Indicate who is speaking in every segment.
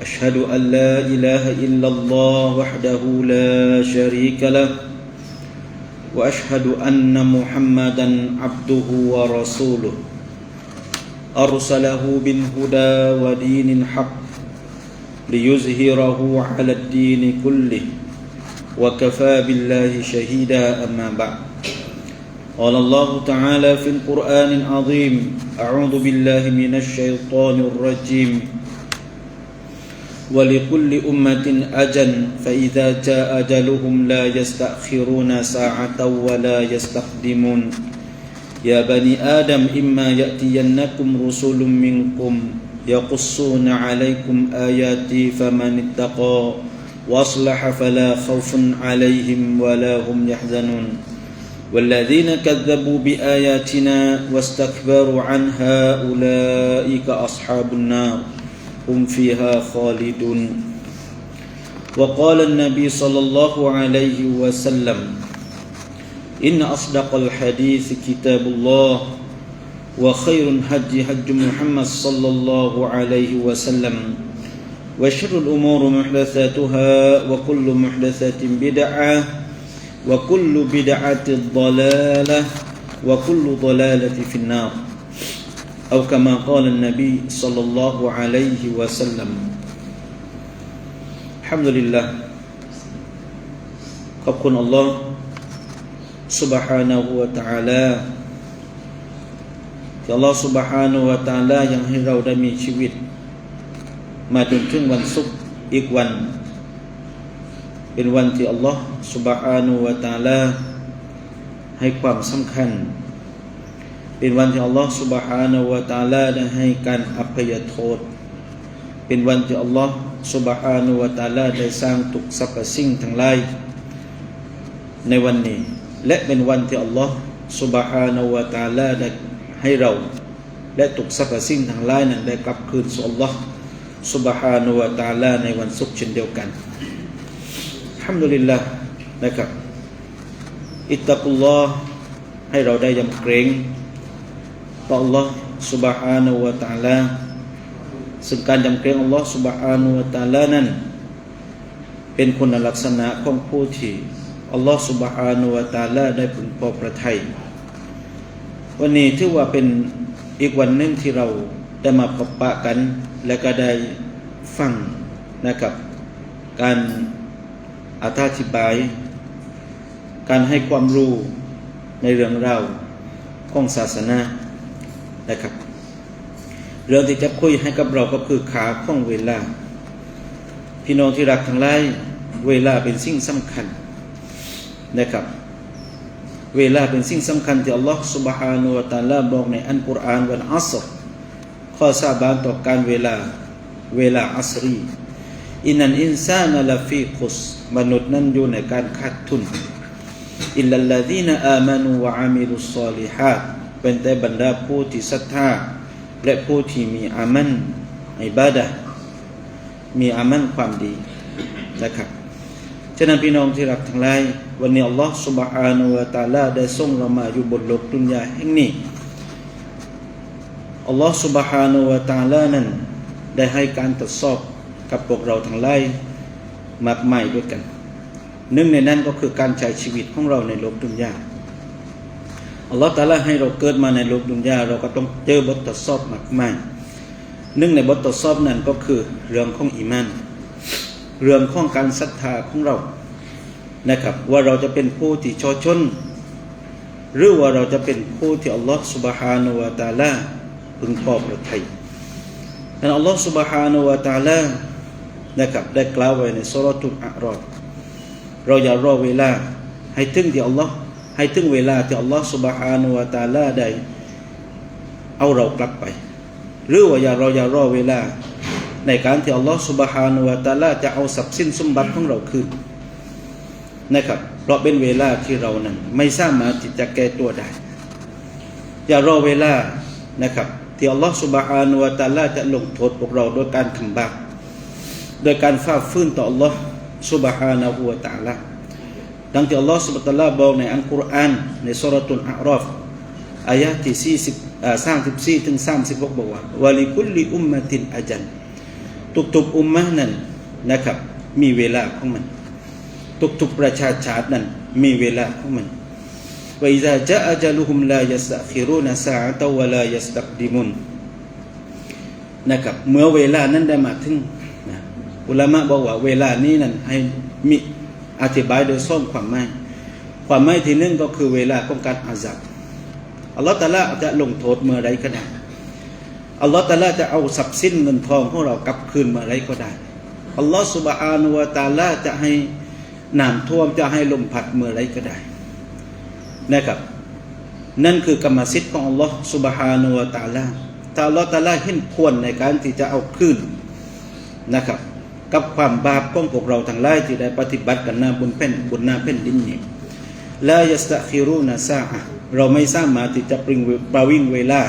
Speaker 1: أشهد أن لا إله إلا الله وحده لا شريك له وأشهد أن محمدا عبده ورسوله. أرسله بالهدى ودين الحق ليزهره على الدين كله وكفى بالله شهيدا أما بعد. قال الله تعالى في القرآن العظيم أعوذ بالله من الشيطان الرجيم. ولكل أمة أجل فإذا جاء أجلهم لا يستأخرون ساعة ولا يستقدمون يا بني آدم إما يأتينكم رسل منكم يقصون عليكم آياتي فمن اتقى وأصلح فلا خوف عليهم ولا هم يحزنون. والذين كذبوا بآياتنا واستكبروا عنها أولئك أصحاب النار. هم فيها خالدون. وقال النبي صلى الله عليه وسلم إن أصدق الحديث كتاب الله وخير الهدي هدي محمد صلى الله عليه وسلم وشر الأمور محدثاتها وكل محدثة بدعة وكل بدعة ضلالة وكل ضلالة في النار. أو كما قال النبي صلى الله عليه وسلم الحمد لله ขอบคุณอัลลอฮ์ سبحانه และ تعالى ที่อัลลอฮ์ سبحانه และ تعالى ยังให้เราได้มีชีวิต มาจนถึงวันศุกร์อีกวัน เป็นวันที่อัลลอฮ์ سبحانه และ تعالى ให้ความสำคัญ เป็นวันที่อัลลอฮ์ سبحانه และ تعالى ได้ให้การอภัยโทษ เป็นวันที่อัลลอฮ์ سبحانه และ تعالى ได้สร้างทุกสรรพสิ่งทั้งหลายในวันนี้ และเป็นวันที่อัลลอฮ์ سبحانه และ تعالى ได้ให้เรา และทุกสรรพสิ่งทั้งหลายนั้นได้กลับคืนสู่อัลลอฮ์ سبحانه และ تعالى ในวันศุกร์เช่นเดียวกันฮัมดุลิลลาห์นะครับ อิตตักุลลอฮ์ให้เราได้ยำเกรง ต่อ Allah Subhanahu wa Ta'ala ซึ่งการยำเกรง Allah Subhanahu wa Ta'ala นั้น เป็นคุณลักษณะของผู้ที่ Allah Subhanahu wa Ta'ala ได้พึงพอประทัยวันนี้ถือว่าเป็นอีกวันหนึ่งที่เราได้มาพบปะกัน และก็ได้ฟังนะครับ การอธิบาย การให้ความรู้ในเรื่องราวของศาสนานะครับ เรื่องที่จะคุยให้กับเราก็คือขาของเวลา พี่น้องที่รักทั้งหลายเวลาเป็นสิ่งสำคัญนะครับ เวลาเป็นสิ่งสำคัญที่อัลลอฮฺ سبحانه และ تعالى บอกในอันกุรอานวันอัสรข้อสาบานต่อการเวลาเวลาอัสรีอินันอินซานลฟีคุสมนุษย์นั้นอยู่ในการขาดทุน อิลลัลลดีนอามานูวะอามิลุสซอลิฮัด เป็นแต่บรรดาผู้ที่ศรัทธา และผู้ที่มีอามันอิบาดะมีอามันความดีนะครับฉะนั้นพี่น้องที่รักทั้งหลายวันนี้อัลลอฮฺ سبحانه และ تعالى ได้ส่งเรามาอยู่บนโลกดุนยาแห่งนี้อัลลอฮฺ سبحانه และ تعالى นั้น ได้ให้การตรวจสอบกับพวกเราทั้งหลายมากมายด้วยกัน หนึ่งในนั้นก็คือการใช้ชีวิตของเราในโลกดุนยา อัลลอฮฺตาลาให้เราเกิดมาในโลกดุนยาเราก็ต้องเจอบททดสอบมากมายหนึ่งในบททดสอบนั้นก็คือเรื่องของอีมานเรื่องของการศรัทธาของเรานะครับ ว่าเราจะเป็นผู้ที่ชอชน หรือว่าเราจะเป็นผู้ที่อัลลอฮฺสุบฮานาวะตาลาพึงพอประทัยแต่อัลลอฮฺสุบฮานาวะตาลานะครับได้กล่าวไว้ในสุรทุลอารอดเราอย่ารอเวลาให้ถึงที่อัลลอฮฺ ให้ถึงเวลาที่อัลลอฮฺสุบฮานุวาตาลาได้เอาเรากลับไป หรือว่าอย่าเราอย่ารอเวลา ในการที่อัลลอฮฺสุบฮานุวาตาลาจะเอาสับสินสมบัติของเราคืนนะครับ เพราะเป็นเวลาที่เรานั้น ไม่สามารถที่จะแก้ตัวได้ อย่ารอเวลานะครับ ที่อัลลอฮฺสุบฮานุวาตาลาจะลงโทษพวกเราโดยการคำบาปโดยการฝ่าฟื้นต่ออัลลอฮฺสุบฮานาหัวตาลา ดังที่อัลลอฮฺสุบฮานะฮูวะตะอาลาบอกในอัลกุรอานในสุรตุลอาราฟอายะที่40อ่า34ถึง36บอกว่าวะลิคุลลิอุมมะตินอาจันทุกๆอุมมะนั้นนะครับ มีเวลาของมัน ทุกๆประชาชาตินั้น มีเวลาของมัน وإذا جاء أجلهم لا يستأخرون ساعة ولا يستقدمون นะครับเมื่อเวลานั้นได้มาถึงนะอุลามะบอกว่าเวลานี้นั้นให้มี อธิบายโดยส้มความไม่ความไม่ที่หนึ่งก็คือเวลาของการอาซับอัลลอฮฺตาลาจะลงโทษเมื่อไรก็ได้อัลลอฮฺตาลาจะเอาสับสิ้นเงินทองของเรากลับคืนเมื่อไรก็ได้อัลลอฮฺสุบอานุวาตาลาจะให้น้ำท่วมจะให้ลมพัดเมื่อไรก็ได้นะครับ นั่นคือกรรมสิทธิ์ของอัลลอฮฺสุบฮานุวาตาลาอัลลอฮฺตาลาเห็นควรในการที่จะเอาคืนนะครับ กับความบาปของพวกเราทั้งหลายที่ได้ปฏิบัติกันหน้าบนแผ่นบนหน้าแผ่นดินนี้ลายัสตะคิรูนาซาเราไม่สามารถที่จะปริงประวิงเวลา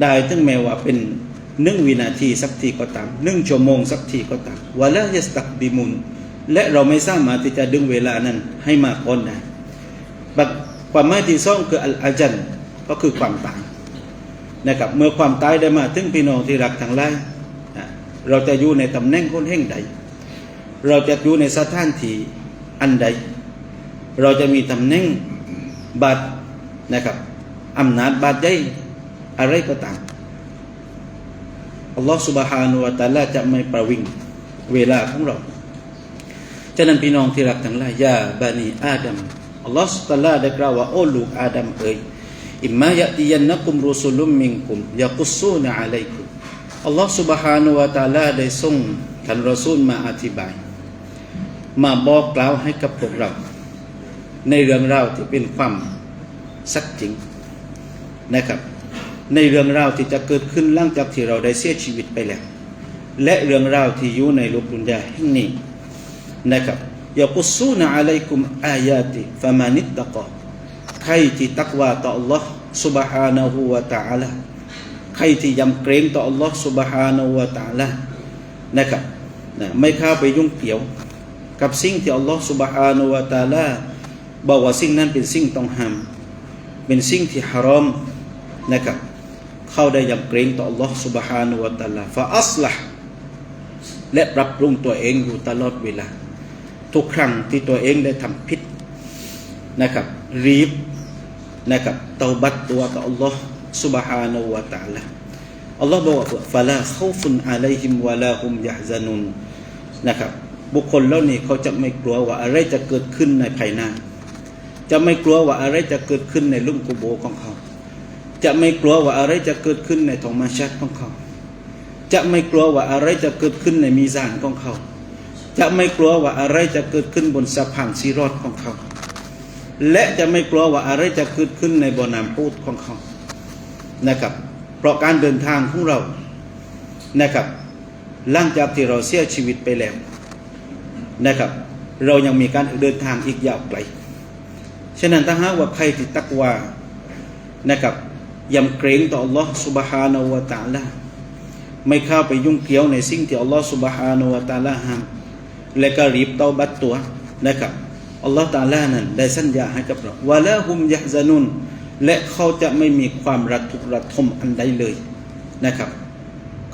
Speaker 1: ได้ถึงแม้ว่าเป็นหนึ่งวินาทีสักทีก็ตามหนึ่งชั่วโมงสักทีก็ตามวะลายัสตักบิมุนและเราไม่สามารถที่จะดึงเวลานั้นให้มากพ้นได้บักความหมายที่สองคืออัลอาจันก็คือความตายนะครับเมื่อความตายได้มาถึงพี่น้องที่รักทั้งหลายอ่ เราจะอยู่ในตำแหน่งคนแห่งใด เราจะอยู่ในสถานที่อันใด เราจะมีตำแหน่งบาดนะครับอำนาจบาดได้อะไรก็ตามอัลลอฮฺสุบฮานุวะตาลาจะไม่ประวิงเวลาของเราฉะนั้นพี่น้องที่รักทั้งหลายยาบานีอาดัมอัลลอฮฺสุตาลาได้กล่าวว่าโอ้ลูกอาดัมเอ๋ยอิมมายะติยันนักุมรุสุลุมมิงกุมยากุสูนะอะลัยคุ อัลลอฮฺ سبحانه และ تعالى ได้ส่งท่านรอซูลมาอธิบาย มาบอกกล่าวให้กับพวกเรา ในเรื่องราวที่เป็นความสักจริงนะครับ ในเรื่องราวที่จะเกิดขึ้นหลังจากที่เราได้เสียชีวิตไปแล้ว และเรื่องราวที่อยู่ในโลกดุนยาแห่งนี้นะครับยากุสูนะอะลัยกุมอายาติฟะมานิตตะกอใครที่ตักวาต่อ Allah سبحانه และ تعالى ใ ใครที่ยำเกรงต่ออัลลอฮ์ سبحانه และ تعالى นะครับนะไม่เข้าไปยุ่งเกี่ยว กับสิ่งที่อัลลอฮ์ سبحانه และ تعالى บอกว่าสิ่งนั้นเป็นสิ่งต้องห้ามเป็นสิ่งที่ฮารอมนะครับเข้าได้ยำเกรงต่ออัลลอฮ์ سبحانه และตาละฟาอัสละและปรับปรุงตัวเองอยู่ตลอดเวลา ทุกครั้งที่ตัวเองได้ทำผิดนะครับรีบนะครับเตาบัตตัวต่ออัลลอฮ์ สุบฮานุวะตะละอัลลอฮ์บอกว่าฟาลาเขาฟุนอะไลฮิมวะลาฮุมยะซานุนนะครับบุคคลเหล่านี้เขาจะไม่กลัวว่าอะไรจะเกิดขึ้นในภายหน้า จะไม่กลัวว่าอะไรจะเกิดขึ้นในลุ่มกุโบของเขา จะไม่กลัวว่าอะไรจะเกิดขึ้นในธองมชาติของเขา จะไม่กลัวว่าอะไรจะเกิดขึ้นในมีซานของเขา จะไม่กลัวว่าอะไรจะเกิดขึ้นบนสะพานซีรอดของเขา และจะไม่กลัวว่าอะไรจะเกิดขึ้นในบ่อน้ำพูดของเขา นะครับ เพราะการเดินทางของเรา นะครับ หลังจากที่เราเสียชีวิตไปแล้ว นะครับ เรายังมีการเดินทางอีกยาวไกล ฉะนั้นถ้าหากว่าใครที่ตักวา นะครับยำเกรงต่อ Allah سبحانه และ تعالى ไม่เข้าไปยุ่งเกี่ยวในสิ่งที่ Allah سبحانه และ تعالى ห้าม และก็รีบเตาบัตตัวนะครับอัลลอฮฺตาลานั้นได้สัญญาให้กับเราวะละฮุมยะซานุน และเขาจะไม่มีความระทุกระทมอันใดเลยนะครับ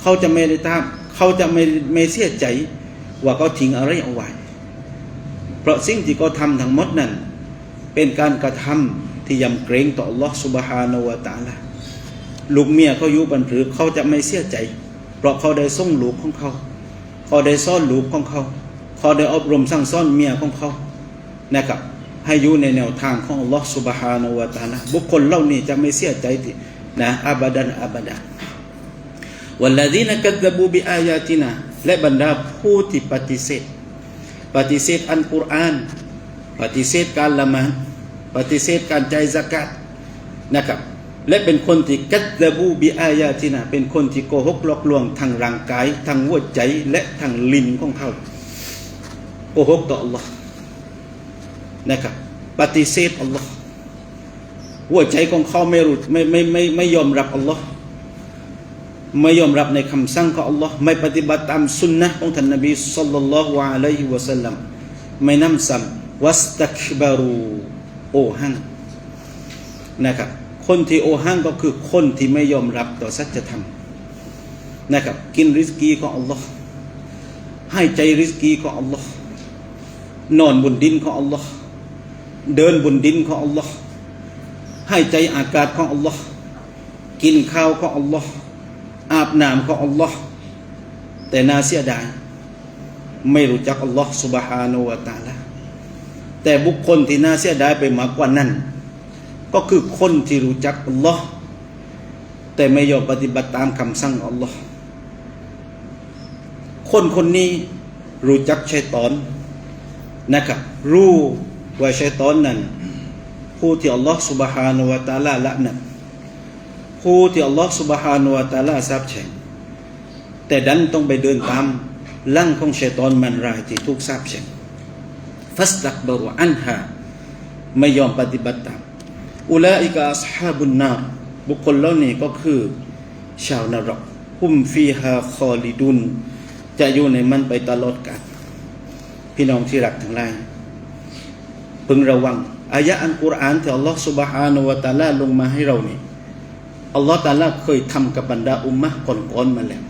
Speaker 1: เขาจะไม่ได้ตาเขาจะไม่ไม่เสียใจว่าเขาทิ้งอะไรเอาไว้ เพราะสิ่งที่เขาทำทั้งหมดนั้น เป็นการกระทำที่ยำเกรงต่อ Allah Subhanahu wa Taala ลูกเมียเขาอยู่บันหรือเขาจะไม่เสียใจ เพราะเขาได้ส่งลูกของเขาเขาได้ซ่อนลูกของเขาเขาได้อบรมสั่งซ่อนเมียของเขานะครับ ให้อยู่ในแนวทางของลอสุบฮานวตานะบุคคลเหล่านี้จะไม่เสียใจนะอาบดันอาบดันวัลลดีนกัดบูบิอายาตินะและบรรดาผู้ที่ปฏิเสธ ปฏิเสธอันกุรอาน ปฏิเสธการละหมาดปฏิเสธการใจสกัดนะครับและเป็นคนที่กัตบูบิอายาตินะเป็นคนที่โกหกหลอกลวงทางร่างกายทางหัวใจและทางลิ้นของเขาโกหกต่อ Allah นะครับปฏิเสธอัลลอฮ์หัวใจของเขาไม่รู้ไม่ไม่ไม่ไม่ยอมรับอัลลอฮ์ไม่ยอมรับในคำสั่งของอัลลอฮ์ไม่ปฏิบัติตามสุนนะของท่านนบีสัลลัลลอฮุอะลัยฮิวะสัลลัมไม่นำซ้ำวัสตักบารูโอหังนะครับคนที่โอหังก็คือคนที่ไม่ยอมรับต่อสัจธรรมนะครับกินริสกีของอัลลอฮ์ให้ใจริสกีของอัลลอฮ์นอนบนดินของอัลลอฮ์ เดินบนดินของอัลลอฮ์ให้ใจอากาศของอัลลอฮ์กินข้าวของอัลลอฮ์อาบน้ำของอัลลอฮ์แต่นาเสียดายไม่รู้จักอัลลอฮ์สุบฮานุวาตาละแต่บุคคลที่น่าเสียดายไปมากกว่านั้น ก็คือคนที่รู้จักอัลลอฮ์แต่ไม่ยอมปฏิบัติตามคำสั่งอัลลอฮ์คนคนนี้รู้จักชัยตอนนะครับรู้ ว่าชัยตอนนั้นผู้ที่อัลลอฮฺสุบฮานวะตาลาละนั้นผู้ที่อัลลอฮฺสุบฮานวะตาลาทราบแช่งแต่ดันต้องไปเดินตามลั่งของชัยตอนมันรายที่ทุกทราบแช่งฟัสตักบรุอันฮาไม่ยอมปฏิบัติตามอุลาอิกาสฮาบุนนาบุคคลเหล่านี้ก็คือชาวนรกหุมฟีฮาคอลิดุน จะอยู่ในมันไปตลอดกาลพี่น้องที่รักทั้งหลาย พึงระวังอายะอันกุรอานที่อัลลอฮ์สุบฮานุวะตาลาลงมาให้เรานี่อัลลอฮ์ตาลาเคยทำกับบรรดาอุมมะก่อนๆมาแล้ว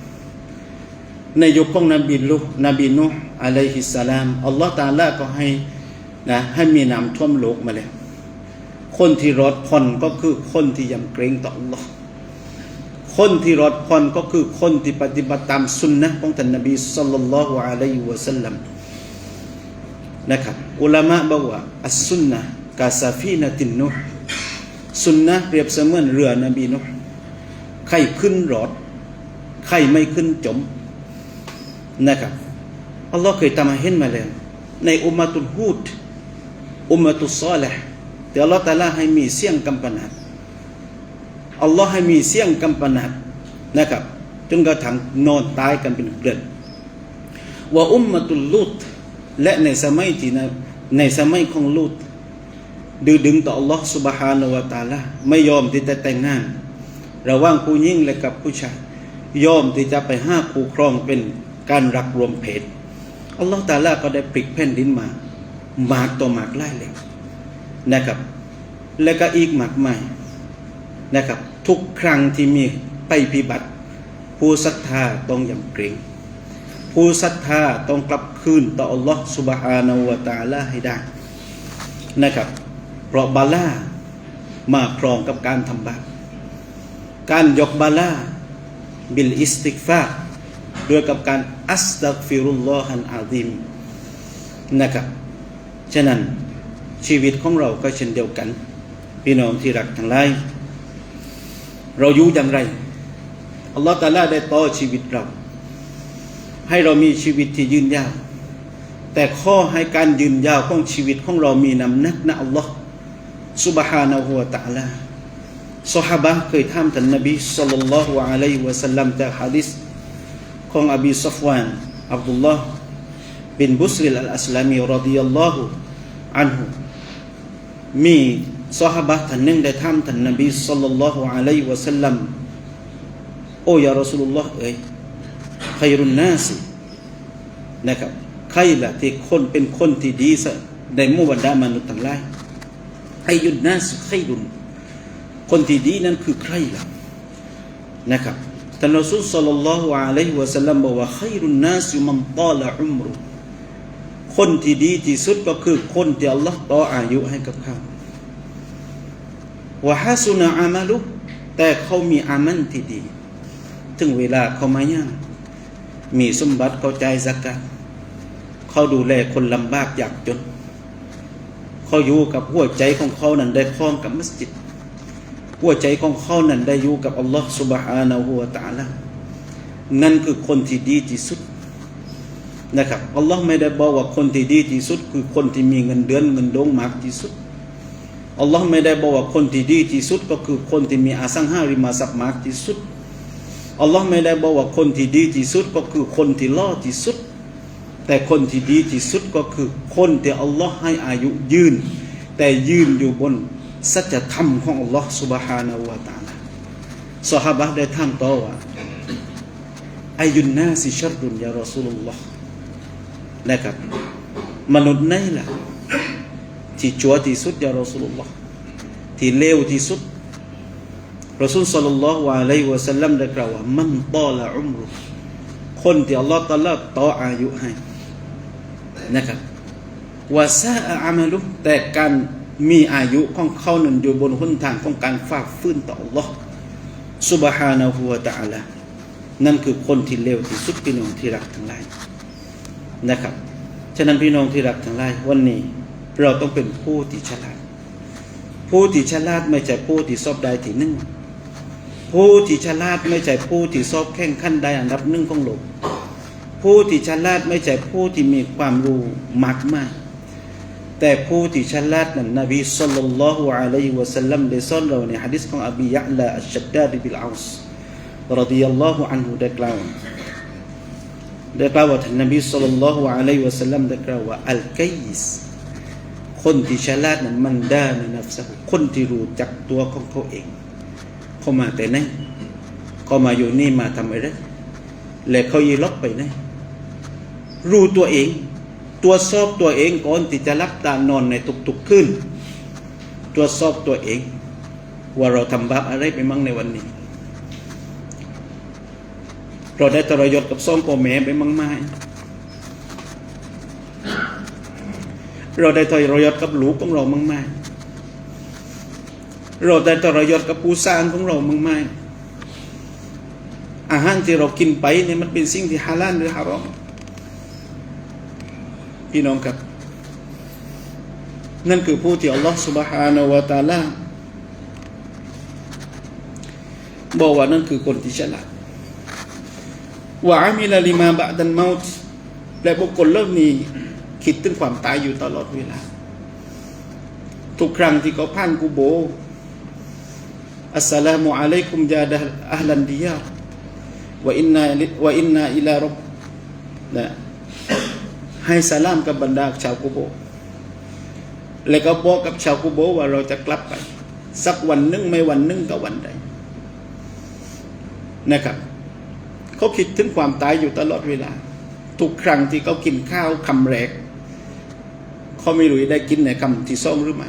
Speaker 1: ในยุคของนบีลุกนบีนุอะลัยฮิสสลามอัลลอฮ์ตาลาก็ให้นะให้มีน้ำท่วมโลกมาแล้ว คนที่รอดพ้นก็คือคนที่ยำเกรงต่ออัลลอฮ์คนที่รอดพ้นก็คือคนที่ปฏิบัติตามสุนนะของท่านนบีสุลต่ลลอฮ์อะลัยฮิวะสัลลัม นะครับ อุลามะบอกว่าอัสสุนนะกาซาฟีนะตินนุสุนนะเปรียบเสมือนเรือนบีนุห์ใครขึ้นรอดใครไม่ขึ้นจมนะครับอัลลอฮ์เคยทำให้เห็นมาแล้วในอุมมะตุลฮูดอุมมะตุซอลิห์แต่อัลลอฮ์ตาลาให้มีเสียงกำปนาดอัลลอฮ์ให้มีเสียงกำปนาดนะครับจนกระทั่งนอนตายกันเป็นเกลือนว่าอุมมะตุลลูต และในสมัยที่ในสมัยของลูตดื้อดึงต่ออัลลอฮ์สุบฮานาวะตาละไม่ยอมที่จะแต่งงาน ระหว่างผู้หญิงและกับผู้ชายยอมที่จะไปห้าคู่ครองเป็นการรักรวมเพศอัลลอฮ์ตาลาก็ได้ปลิกแผ่นดินมาหมากต่อหมากไล่เลยนะครับ และก็อีกหมากใหม่นะครับ ทุกครั้งที่มีไปพิบัติ ผู้ศรัทธาต้องยำเกรง ผู้ศรัทธาต้องกลับคืนต่ออัลลอฮ์สุบฮานาวตาลาให้ได้นะครับ เพราะบาล่ามาพร้อมกับการทำบาปการยกบาล่าบิลอิสติกฟาด้วยกับการอัสตักฟิรุลลอฮันอาดิมนะครับ ฉะนั้นชีวิตของเราก็เช่นเดียวกัน พี่น้องที่รักทั้งหลายเราอยู่อย่างไรอัลลอฮฺตาลาได้ต่อชีวิตเรา ให้เรามีชีวิตที่ยืนยาว แต่ข้อให้การยืนยาวของชีวิตของเรามีนำนักนะอัลลอฮ์สุบฮานะฮูวะตะลาสฮาบะเคยถามท่านนบีสัลลัลลอฮุอะลัยฮิวะสัลลัมจากฮะดิษของอบีซัฟวานอับดุลลอฮ์บินบุสริลอัลอัสลามีรดิยัลลอฮุอันฮุมีสฮาบะท่านหนึ่งได้ถามท่านนบีสัลลัลลอฮุอะลัยฮิวะสัลลัมโอ้ยารอสูลุลลอฮ์เอ๋ ใครรุนนาสินะครับใครล่ะที่คนเป็นคนที่ดีซะในมู่บรรดามนุษย์ทั้งหลายใครยุนนาสใครรุนคนที่ดีนั้นคือใครล่ะนะครับท่านรอซูลสัลลัลลอฮุอะลัยฮิวะสัลลัมบอกว่าขัยรุนนาสมันตาละอุมรุคนที่ดีที่สุดก็คือคนที่อัลลอฮ์ต่ออายุให้กับเขาวะฮาสุนอามัลุแต่เขามีอามันที่ดี ถึงเวลาเขามาย่าง มีสมบัติเขาใจสักการเขาดูแลคนลำบากยากจน เขาอยู่กับหัวใจของเขานั้นได้คล้องกับมัสยิด หัวใจของเขานั้นได้อยู่กับอัลลอฮ์ سبحانه และ تعالى นั่นคือคนที่ดีที่สุดนะครับอัลลอฮ์ไม่ได้บอกว่าคนที่ดีที่สุด คือคนที่มีเงินเดือนเงินดงมากที่สุดอัลลอฮ์ไม่ได้บอกว่าคนที่ดีที่สุด ก็คือคนที่มีอสังหาริมทรัพย์มากที่สุด อัลลอฮ์ไม่ได้บอกว่าคนที่ดีที่สุด ก็คือคนที่ล่อที่สุด แ แต่คนที่ดีที่สุดก็คือคนที่อัลลอฮ์ให้อายุยืน แต่ยืนอยู่บนสัจธรรมของอัลลอฮ์ سبحانه และ تعالى สหบะได้ถามต่อว่าอายุนนาสิชัรดุนยารอสูลุลลอฮ์นะครับมนุษย์ไหนล่ะที่ชั่วที่สุดยารอสูลุลลอฮ์ที่เลวที่สุด รอสุลสัลลัลลอฮุอะลัยฮิวะสัลลัมได้กล่าวว่ามันตอละอุมรุ คนที่อัลลอฮ์ตะลาต่ออายุให้นะครับวาซาอามาลุแต่การมีอายุของเขานั้นอยู่บนหนทางของการฝากฟื้นต่ออัลลอฮ์สุบฮานาหัวตะอัลานั่นคือคนที่เลวที่สุดพี่น้องที่รักทั้งหลายนะครับ ฉะนั้นพี่น้องที่รักทั้งหลายวันนี้เราต้องเป็นผู้ที่ฉลาด ผู้ที่ฉลาดไม่ใช่ผู้ที่ชอบใดที่หนึ่ง ผู้ที่ฉลาดไม่ใช่ผู้ที่สอบแข่งขั้นได้อันดับหนึ่งของโลก ผู้ที่ฉลาดไม่ใช่ผู้ที่มีความรู้มากมายแต่ผู้ที่ฉลาดนั้นนบีสัลลัลลอฮุอะลัยฮิวะสัลลัมได้สอนเราในหะดีษของอบียะลาอัชชัดดาดบิลอาสรดิยัลลอฮุอันฮุได้กล่าวได้กล่าวว่าท่านนบีสัลลัลลอฮุอะลัยฮิวะสัลลัมได้กล่าวว่าอัลกัยสคนที่ฉลาดนั้นมันไดาในนัฟซะคนที่รู้จักตัวของเขาเอง เขามาแต่ไหนเขามาอยู่นี่มาทำอะไรและเขายีล็อกไปไหนรู้ตัวเองตรวสอบตัวเองก่อนที่จะรับตานอนในทุกๆคืนตรวสอบตัวเอง ว่าเราทำบาปอะไรไปมั่งในวันนี้ เราได้ทรยศกับซ่องพ่อแม่ไปมั่งไหมเราได้ทรยศกับลูกของเรามั่งไหม เราได้ทรยศกับผู้สร้างของเรามั่งไหมอาหารที่เรากินไปเนี่ยมันเป็นสิ่งที่ฮาลาลหรือฮารอม พี่น้องครับ นั่นคือผู้ที่อัลลอฮฺ سبحانه และ تعالى บอกว่านั่นคือคนที่ฉลาดว่าอามิลาลิมาบะดันเมาต์และบุคคลเริ่มนี้คิดถึงความตายอยู่ตลอดเวลา ทุกครั้งที่เขาผ่านกูโบ อัสสลามุอะลัยกุมยาดะอัลลันดิยาร์วะอินนาวะอินนาอิลารบนะให้สลามกับบรรดาชาวกุโบ แล้วก็บอกกับชาวกุโบว่าเราจะกลับไป สักวันหนึ่งไม่วันหนึ่งก็วันใดนะครับเขาคิดถึงความตายอยู่ตลอดเวลา ทุกครั้งที่เขากินข้าวคำแรก เขาไม่รู้ได้กินในคำที่สองหรือไม่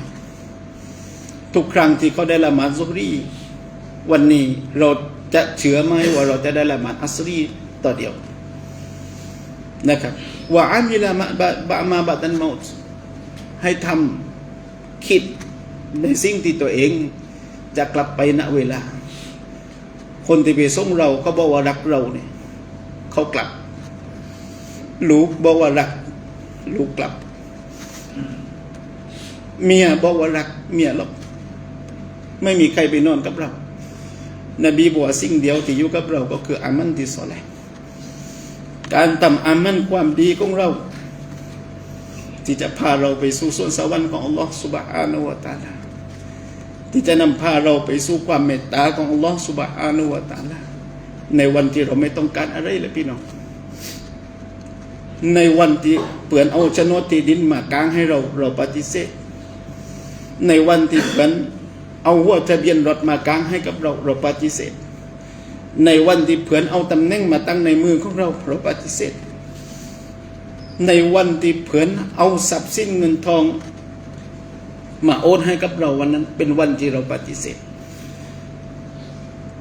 Speaker 1: ทุกครั้งที่เขาได้ละหมาดซุรี วันนี้เราจะเชื่อไหมว่าเราจะได้ละหมาดอัสรีต่อเดียวนะครับว่าอามิลามาบะบะมาบะตันมาต์ให้ทำคิดในสิ่งที่ตัวเอง จะกลับไปณเวลา คนที่ไปส่งเราเขาบอกว่ารักเราเนี่ยเขากลับ ลูกบอกว่ารัก ลูกกลับ เมียบอกว่ารัก เมียหลบไม่มีใครไปนอนกับเรา นบีบอกว่าสิ่งเดียวที่อยู่กับเราก็คืออามันที่สอแหละการทำอามันความดีของเรา ที่จะพาเราไปสู่ส่วนสวรรค์ของอัลลอฮ์สุบฮานุวะตาลาที่จะนำพาเราไปสู่ความเมตตาของอัลลอฮ์สุบฮานุวะตาลาในวันที่เราไม่ต้องการอะไรเลยพี่น้องในวันที่เปลือนเอาชนดที่ดินมากางให้เราเราปฏิเสธ ในวันที่เปลือน เอาหัวทะเบียนรถมากางให้กับเราเราปฏิเสธ ในวันที่เพื่อนเอาตำแหน่งมาตั้งในมือของเราเราปฏิเสธ ในวันที่เพื่อนเอาทรัพย์สินเงินทอง มาโอนให้กับเราวันนั้น เป็นวันที่เราปฏิเสธ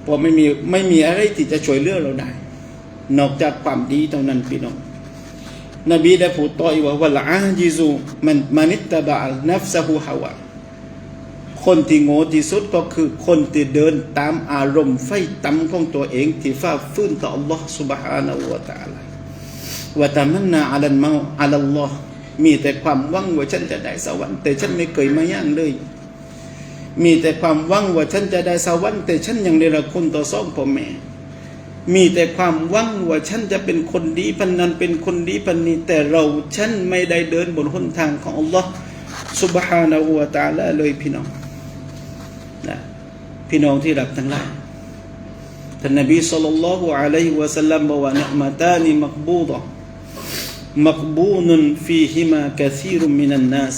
Speaker 1: เพราะไม่มีไม่มีอะไรที่จะช่วยเหลือเราได้ นอกจากความดีเท่านั้นพี่น้องนบีได้พูดต่ออีกว่าวัลอาจิซูมันมานิตตะบะอัลนัฟซะฮูฮาวะ คนที่โง่ที่สุดก็คือคนที่เดินตามอารมณ์ไฟต่ำของตัวเอง ที่ฟ้าฟื้นต่อ Allah سبحانه และ تعالى ว่าตามันนาอัลลเมาอัลลอฮ์มีแต่ความหวังว่าฉันจะได้สวรรค์แต่ฉันไม่เคยมาย่างเลย มีแต่ความหวังว่าฉันจะได้สวรรค์แต่ฉันยังได้ละคุณต่อซ่องพ่อแม่ มีแต่ความหวังว่าฉันจะเป็นคนดีพันนั้นเป็นคนดีพันนี้ แต่เราฉันไม่ได้เดินบนหนทางของ Allah سبحانه และ تعالى เลยพี่น้องนะ พี่น้องที่รักทั้งหลายท่านนบีสัลลัลลอฮุอะลัยฮิวะสัลลัมบอกว่าเนืมาตานีมักบูดะมักบูนุนฟีฮิมากะซีรุมมินันนัส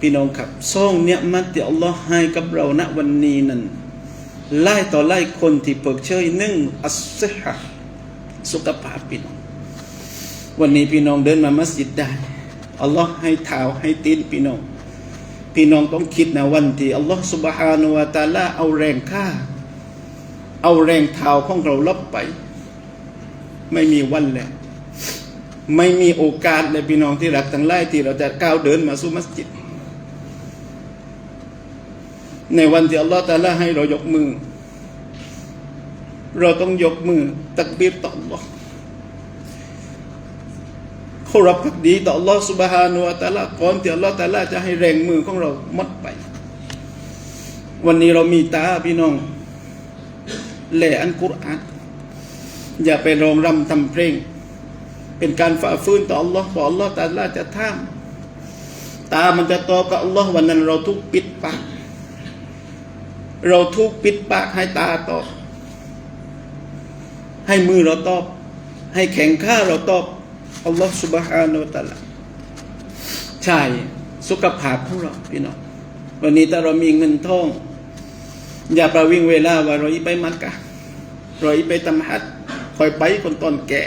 Speaker 1: พี่น้องครับซ่องเนี่ยมัดที่อัลลอฮ์ให้กับเราณวันนี้นั้นไล่ต่อไล่คนที่เปิกเชยหนึ่งอัสซิฮะสุขภาพพี่น้อง วันนี้พี่น้องเดินมามัสยิดได้อัลลอฮ์ให้เท้าให้ตีนพี่น้อง พี่น้องต้องคิดนะวันที่อัลลอฮฺสุบฮานุวาตาลาเอาแรงฆ่า เอาแรงเท้าของเราลบไป ไม่มีวันแล้วไม่มีโอกาสเลยพี่น้องที่รักทั้งหลายที่เราจะก้าวเดินมาสู่มัสยิด ในวันที่อัลลอฮฺตาลาให้เรายกมือ เราต้องยกมือตักบีบต่ออัลลอฮ์ เคารพพักดีต่ออัลลอฮ์ سبحانه และ تعالى ก่อนที่อัลลอฮ์ตะอาลาจะให้แรงมือของเราหมดไป วันนี้เรามีตาพี่น้องแหล่อันกุรอาน อย่าไปร้องรำทำเพลง เป็นการฝ่าฝืนต่ออัลลอฮ์เพราะอัลลอฮ์ตาลาจะท่าม ตามันจะตอบกับอัลลอฮ์วันนั้นเราทุกปิดปาก เราทุกปิดปากให้ตาตอบ ให้มือเราตอบ ให้แข่งข้าเราตอบ อัลลอฮฺสุบฮานุตะลาใช่สุขภาพของเราพี่น้องวันนี้ถ้าเรามีเงินทอง อย่าประวิงเวลาว่าเราไปมักกะเราไปตำฮัดคอยไปคนตอนแก่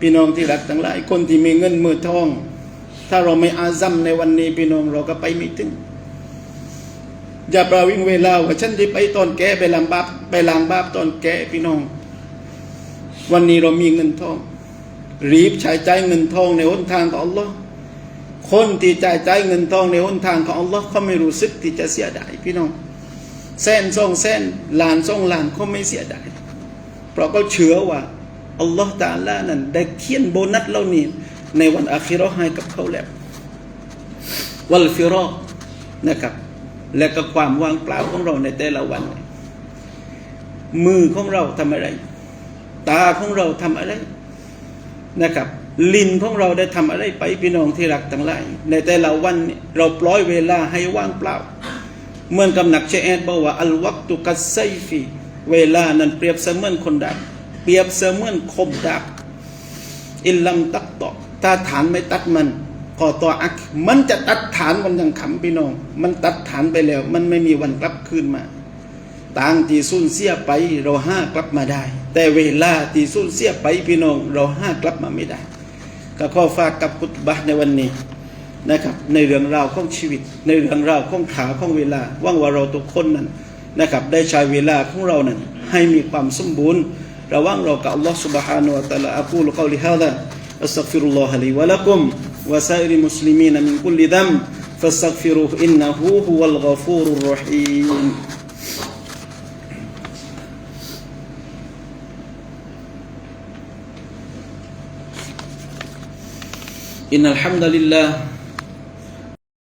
Speaker 1: พี่น้องที่รักทั้งหลายคนที่มีเงินมือทอง ถ้าเราไม่อาซัมในวันนี้พี่น้องเราก็ไปไม่ถึงอย่าประวิงเวลาว่าฉันจะไปตอนแก่ไปลางบาปไปลางบาปตอนแก่พี่น้อง วันนี้เรามีเงินทอง รีบใช้ใจายเงินทองในหนทางของอัลลอฮ์คนที่จ่ายใจายเงินทองในหนทางของอัลลอฮ์เขาไม่รู้สึกที่จะเสียดายพี่น้องแส้นสองแส้นลานสองลานเขาไม่เสียดายเพราะเขาเชื่อว่าอัลลอฮ์ตาลานั้นได้เขียนโบนัสเหล่านี้ในวันอาคิเราให้กับเขาแล้ววัลฟิรอนะครับ และก็ความว่างเปล่าของเราในแต่ละวัน มือของเราทำอะไร ตาของเราทำอะไร นะครับ ลิ้นของเราได้ทำอะไรไปพี่น้องที่รักทั้งหลายในแต่ละวันเราปล่อยเวลาให้ว่างเปล่า เมื่อกับนักเชแอดบอกว่าอัลวักตุกัสไซฟีเวลานั้นเปรียบเสมือนคนดับเปรียบเสมือนคมดับอิลลัมตักตอกถ้าฐานไม่ตัดมันกอตออักมันจะตัดฐานมันยังขำพี่น้อง มันตัดฐานไปแล้ว มันไม่มีวันกลับคืนมาต่างที่สูญเสียไปเราห้ากลับมาได้ แต่เวลาที่สูญเสียไปพี่น้อง เราห้ากลับมาไม่ได้ ก็ขอฝากกับกุตบะในวันนี้นะครับ ในเรื่องราวของชีวิต ในเรื่องราวของขาของเวลาว่างว่าเราทุกคนนั้นนะครับ ได้ใช้เวลาของเรานั้น ให้มีความสมบูรณ์ ระหว่างเรากับอัลลอฮ์ سبحانه และ تعالى أقول قولي هذا أستغفر الله لي ولكم وسائر المسلمين من كل ذنب فاستغفروه إنه هو الغفور الرحيم إن الحمد لله